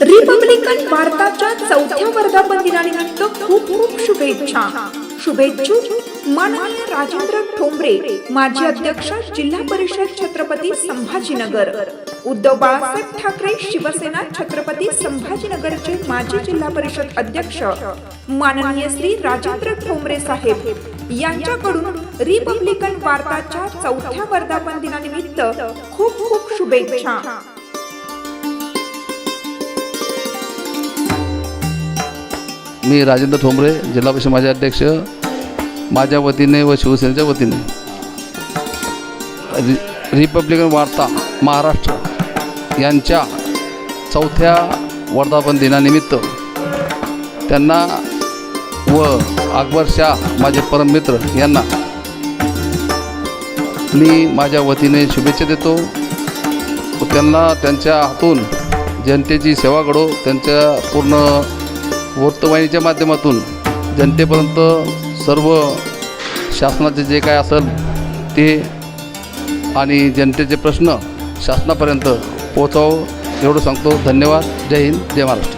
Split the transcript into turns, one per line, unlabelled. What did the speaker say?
Republican भारताच्या चौथ्या वर्धापन दिनानिमित्त खूप खूप शुभेच्छा. शुभेच्छुक माननीय राजेंद्र ठोंबरे माजी अध्यक्ष जिल्हा परिषद छत्रपती संभाजीनगर. उद्धव बाळासाहेब ठाकरे शिवसेना छत्रपती संभाजीनगरचे माजी जिल्हा परिषद अध्यक्ष. माननीय श्री राजेंद्र ठोंबरे साहेब यांच्याकडून रिपब्लिकन भारताच्या चौथ्या वर्धापन दिनानिमित्त खूप खूप शुभेच्छा.
मी राजेंद्र ठोंबरे जिल्हा परिषद माझे अध्यक्ष माझ्या वतीने व शिवसेनेच्या वतीने. रि रिपब्लिकन वार्ता महाराष्ट्र यांच्या चौथ्या वर्धापन दिनानिमित्त त्यांना व अकबर शाह माझे परममित्र यांना मी माझ्या वतीने शुभेच्छा देतो. व त्यांना त्यांच्या हातून जनतेची सेवा घडो त्यांच्या पूर्ण वृत्तवाहिनीच्या माध्यमातून जनतेपर्यंत सर्व शासनाचे जे काय असेल ते आणि जनतेचे प्रश्न शासनापर्यंत पोहोचावं एवढं सांगतो. धन्यवाद. जय हिंद. जय महाराष्ट्र.